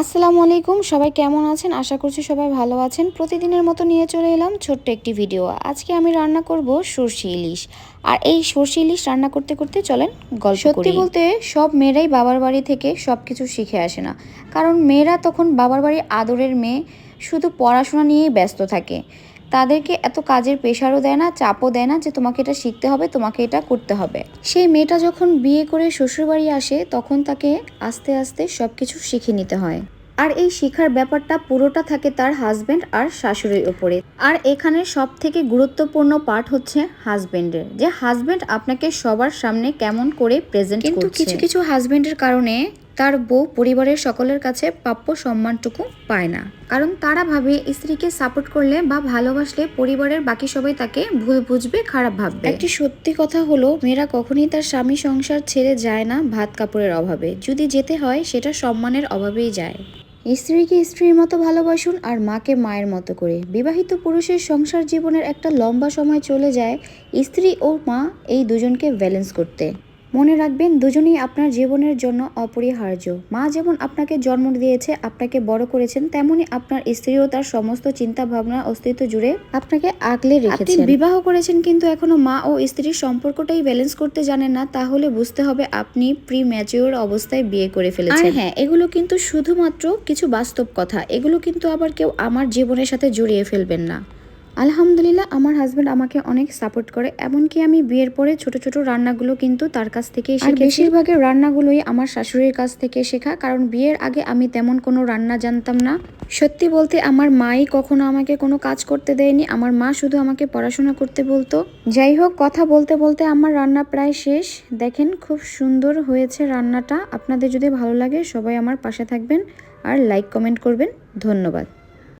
আসসালামু আলাইকুম সবাই কেমন আছেন? আশা করছি সবাই ভালো আছেন। প্রতিদিনের মতো নিয়ে চলে এলাম ছোট্ট একটি ভিডিও। আজকে আমি রান্না করব সর্ষে ইলিশ। আর এই সর্ষে ইলিশ রান্না করতে করতে চলেন গল্প সত্যি বলতে সব মেয়েরাই বাবার বাড়ি থেকে সব কিছু শিখে আসে না। কারণ মেয়েরা তখন বাবার বাড়ির আদরের মেয়ে শুধু পড়াশোনা নিয়েই ব্যস্ত থাকে। তাদেরকে এত কাজের প্রেশারও দেয় না চাপও দেয় না যে তোমাকে এটা শিখতে হবে তোমাকে এটা করতে হবে। সেই মেয়েটা যখন বিয়ে করে শ্বশুরবাড়ি আসে তখন তাকে আস্তে আস্তে সব কিছু শিখে নিতে হয়। আর এই শিখার ব্যাপারটা পুরোটা থাকে তার হাজবেন্ড আর শাশুড়ির উপরে আর এখানে সব থেকে গুরুত্বপূর্ণ পার্ট হচ্ছে হাজবেন্ডের যে হাজবেন্ড আপনাকে সবার সামনে কেমন করে প্রেজেন্ট কিন্তু কিছু কিছু হাজবেন্ডের কারণে তার বউ পরিবারের সকলের কাছে প্রাপ্য সম্মানটুকু পায় না। কারণ তারা ভাবে স্ত্রীকে সাপোর্ট করলে বা ভালোবাসলে পরিবারের বাকি সবাই তাকে ভুল বুঝবে খারাপ ভাববে। একটি সত্যি কথা হলো মেয়েরা কখনই তার স্বামী সংসার ছেড়ে যায় না ভাত কাপড়ের অভাবে। যদি যেতে হয় সেটা সম্মানের অভাবেই যায়। স্ত্রীকে স্ত্রীর মতো ভালোবাসুন আর মাকে মায়ের মতো করে। বিবাহিত পুরুষের সংসার জীবনের একটা লম্বা সময় চলে যায় স্ত্রী ও মা এই দুজনকে ব্যালেন্স করতে। মনে রাখবেন দুজনেই আপনার জীবনের জন্য অপরিহার্য। মা যেমন আপনাকে জন্ম দিয়েছে আপনাকে বড় করেছেন তেমনি আপনার স্ত্রীও তার সমস্ত চিন্তা ভাবনা অস্তিত্ব জুড়ে আপনাকে আগলে রেখেছেন। বিবাহ করেছেন কিন্তু এখনও মা ও স্ত্রীর সম্পর্কটাই ব্যালেন্স করতে জানেন না তাহলে বুঝতে হবে আপনি প্রি ম্যাচিওর অবস্থায় বিয়ে করে ফেলেছেন। হ্যাঁ এগুলো কিন্তু শুধুমাত্র কিছু বাস্তব কথা। এগুলো কিন্তু আবার কেউ আমার জীবনের সাথে জড়িয়ে ফেলবেন না। আলহামদুলিল্লাহ আমার হাজব্যান্ড আমাকে অনেক সাপোর্ট করে। এমনকি আমি বিয়ের পরে ছোট ছোট রান্নাগুলো কিন্তু তার কাছ থেকে শিখেছি। বেশিরভাগের রান্নাগুলোই আমার শাশুড়ির কাছ থেকে শেখা কারণ বিয়ের আগে আমি তেমন কোনো রান্না জানতাম না। সত্যি বলতে আমার মাই কখনো আমাকে কোনো কাজ করতে দেয়নি। আমার মা শুধু আমাকে পড়াশোনা করতে বলতো। যাই হোক কথা বলতে বলতে আমার রান্না প্রায় শেষ। দেখেন খুব সুন্দর হয়েছে রান্নাটা। আপনাদের যদি ভালো লাগে সবাই আমার পাশে থাকবেন। আর লাইক কমেন্ট করবেন। ধন্যবাদ।